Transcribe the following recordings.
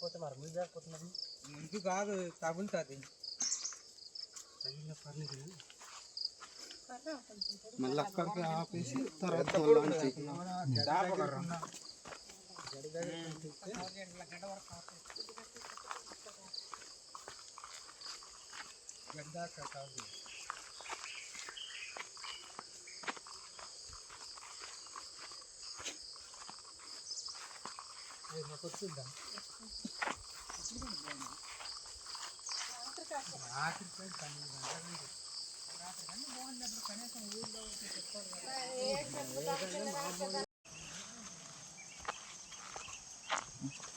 పోతే మరి మీరు జారిపోతున్నారు ఇది కాదు తగులుతుంది. మళ్ళీ అక్కడికి ఆపేసి తర్వాత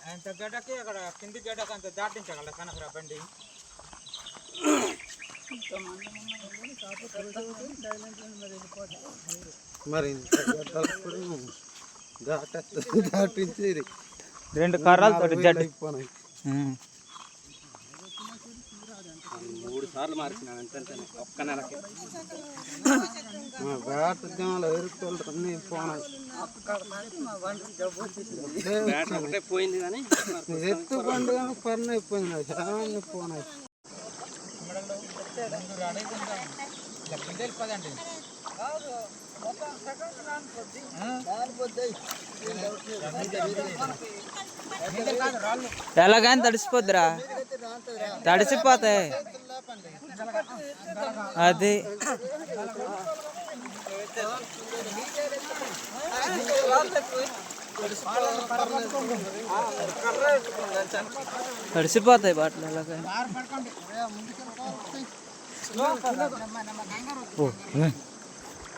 అంత గడ్డకి అక్కడ కింది గడ్డకి అంత దాటించగల కనకరా బండి? మరి దాటించేది. రెండు కర్రలతో జడ్డు. మూడు సార్లు మార్చినాను అంతే ఒక్క నెలకి. బ్యాట్ ఉద్యమాలు ఒకటే పోయింది కానీ ఎత్తు బండి కానీ పని చాలా పోనాయి. ఎలాగని తడిసిపోద్దిరా. తడిసిపోతాయి. అది. తడిసిపోతాయి బాటలు ఎలాగని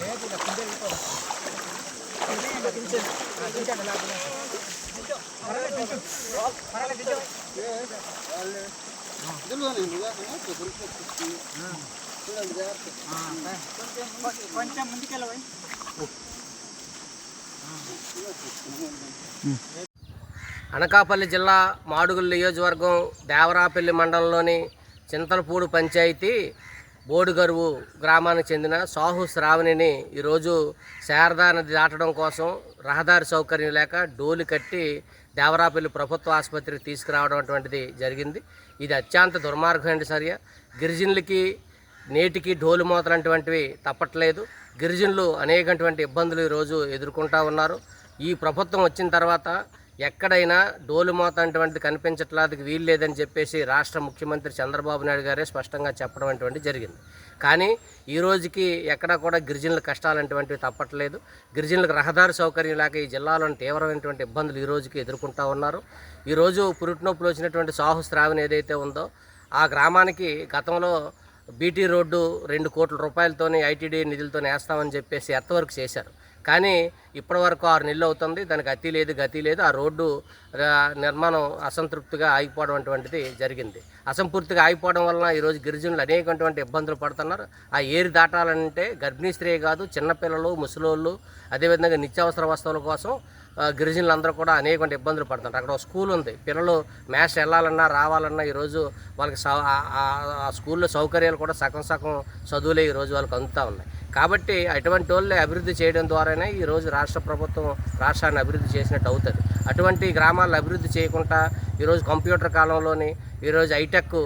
లేదు ఇలా కొంచెం ముందుకెళ్ళవై అనకాపల్లి జిల్లా మాడుగుల నియోజకవర్గం దేవరాపల్లి మండలంలోని చింతలపూడి పంచాయతీ బోడుగరువు గ్రామానికి చెందిన సాహు శ్రావణిని ఈరోజు శారదా నది దాటడం కోసం రహదారి సౌకర్యం లేక డోలు కట్టి దేవరాపల్లి ప్రభుత్వ ఆసుపత్రికి తీసుకురావడం అటువంటిది జరిగింది. ఇది అత్యంత దుర్మార్గమైన చర్య గిరిజనులకి నేటికి డోలు మోతలంటువంటివి తప్పట్లేదు. గిరిజనులు అనేకటువంటి ఇబ్బందులు ఈరోజు ఎదుర్కొంటూ ఉన్నారు. ఈ ప్రభుత్వం వచ్చిన తర్వాత ఎక్కడైనా డోలుమాత అటువంటిది కనిపించట్లాదికి వీలు లేదని చెప్పేసి రాష్ట్ర ముఖ్యమంత్రి చంద్రబాబు నాయుడు గారే స్పష్టంగా చెప్పడం అటువంటి జరిగింది. కానీ ఈ రోజుకి ఎక్కడా కూడా గిరిజనుల కష్టాలు అటువంటివి తప్పట్లేదు. గిరిజనులకు రహదారి సౌకర్యం లేక ఈ జిల్లాలోని తీవ్రమైనటువంటి ఇబ్బందులు ఈ రోజుకి ఎదుర్కొంటూ ఉన్నారు. ఈరోజు పురుటినొప్పులు వచ్చినటువంటి సాహు శ్రావణి ఏదైతే ఉందో ఆ గ్రామానికి గతంలో బీటీ రోడ్డు రెండు కోట్ల రూపాయలతోనే ఐటీడీ నిధులతో వేస్తామని చెప్పేసి ఎత్తవరకు చేశారు. కానీ ఇప్పటివరకు ఆరు నెలలు అవుతుంది. దానికి అతి లేదు గతి లేదు. ఆ రోడ్డు నిర్మాణం అసంతృప్తిగా ఆగిపోవడం అటువంటిది జరిగింది. అసంపూర్తిగా ఆగిపోవడం వలన ఈరోజు గిరిజనులు అనేకటువంటి ఇబ్బందులు పడుతున్నారు. ఆ ఏరి దాటాలంటే గర్భిణీ స్త్రీ కాదు చిన్నపిల్లలు ముసలోళ్ళు అదేవిధంగా నిత్యావసర వస్తువుల కోసం గిరిజనులందరూ కూడా అనేక ఇబ్బందులు పడుతుంటారు అక్కడ ఒక స్కూల్ ఉంది. పిల్లలు మ్యాథ్స్ వెళ్ళాలన్నా రావాలన్నా ఈరోజు వాళ్ళకి సౌ- ఆ- ఆ స్కూల్లో సౌకర్యాలు కూడా సగం సగం చదువులే ఈరోజు వాళ్ళకి అందుతూ ఉన్నాయి. కాబట్టి అటువంటి వాళ్ళని అభివృద్ధి చేయడం ద్వారానే ఈరోజు రాష్ట్ర ప్రభుత్వం రాష్ట్రాన్ని అభివృద్ధి చేసినట్టు అవుతుంది. అటువంటి గ్రామాలను అభివృద్ధి చేయకుండా ఈరోజు కంప్యూటర్ కాలంలోని ఈరోజు హైటెక్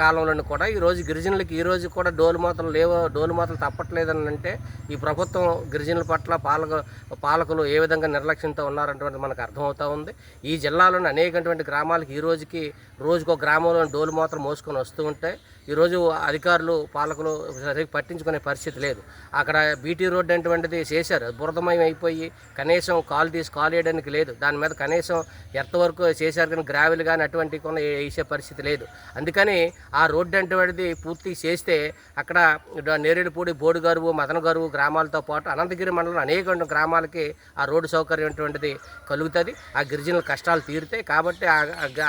కాలంలోని కూడా ఈరోజు గిరిజనులకి ఈరోజు కూడా డోలు మూతలు లేవో డోలు మూతలు తప్పట్లేదని అంటే ఈ ప్రభుత్వం గిరిజనుల పట్ల పాలక పాలకులు ఏ విధంగా నిర్లక్ష్యంతో ఉన్నారన్నటువంటి మనకు అర్థమవుతూ ఉంది. ఈ జిల్లాలోని అనేకటువంటి గ్రామాలకి ఈ రోజుకి రోజుకో గ్రామంలో డోలు మూతలు మోసుకొని వస్తూ ఉంటాయి. ఈరోజు అధికారులు పాలకులు సరిగ్గా పట్టించుకునే పరిస్థితి లేదు. అక్కడ బీటీ రోడ్డు అటువంటిది చేశారు. బురదమయం అయిపోయి కనీసం కాలు తీసి కాలు వేయడానికి లేదు. దాని మీద కనీసం ఎర్త వరకు చేశారు కానీ గ్రావెల్ కానీ అటువంటి కొన్ని వేసే పరిస్థితి లేదు. అందుకని ఆ రోడ్డు అటువంటిది పూర్తి చేస్తే అక్కడ డ- నేరేడుపూడి మదన మదనగరువు గ్రామాలతో పాటు అనంతగిరి మండలం అనేక గ్రామాలకి ఆ రోడ్డు సౌకర్యం అటువంటిది కలుగుతుంది. ఆ గిరిజనుల కష్టాలు తీరుతాయి కాబట్టి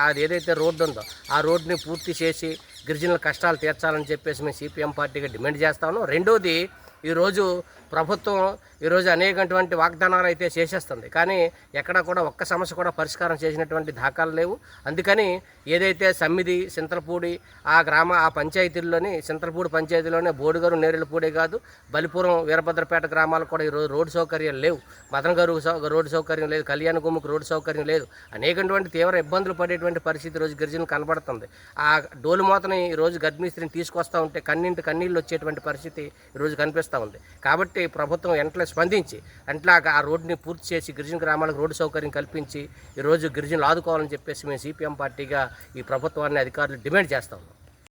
అది ఏదైతే రోడ్డు ఉందో ఆ రోడ్డుని పూర్తి చేసి గిరిజనుల కష్టాలు తీర్చాలని చెప్పేసి మేము సిపిఎం పార్టీగా డిమాండ్ చేస్తాను రెండోది ఈరోజు ప్రభుత్వం ఈరోజు అనేకటువంటి వాగ్దానాలు అయితే చేసేస్తుంది. కానీ ఎక్కడా కూడా ఒక్క సమస్య కూడా పరిష్కారం చేసినటువంటి దాఖలు లేవు. అందుకని ఏదైతే సమ్మిది సింతలపూడి ఆ గ్రామ ఆ పంచాయతీల్లోని సింతలపూడి పంచాయతీలోనే బోడుగారు నేరేళ్ళపూడే కాదు బలిపురం వీరభద్రపేట గ్రామాలు కూడా ఈరోజు రోడ్డు సౌకర్యాలు లేవు. మదనగారు రోడ్డు సౌకర్యం లేదు కళ్యాణ గుమ్మకు రోడ్డు సౌకర్యం లేదు. అనేకటువంటి తీవ్ర ఇబ్బందులు పడేటువంటి పరిస్థితి రోజు గిరిజనులు కనబడుతుంది. ఆ డోలు మూతని ఈరోజు గద్మిస్త్రిని తీసుకొస్తా ఉంటే కన్నింటి కన్నీళ్ళు వచ్చేటువంటి పరిస్థితి ఈరోజు చేస్తూ ఉంది. కాబట్టి ప్రభుత్వం వెంటనే స్పందించి ఎంట్లాగా ఆ రోడ్ని పూర్తి చేసి గిరిజన గ్రామాలకు రోడ్డు సౌకర్యం కల్పించి ఈరోజు గిరిజనులు ఆదుకోవాలని చెప్పేసి మేము సిపిఎం పార్టీగా ఈ ప్రభుత్వాన్ని అధికారులు డిమాండ్ చేస్తాము ఉన్నాం.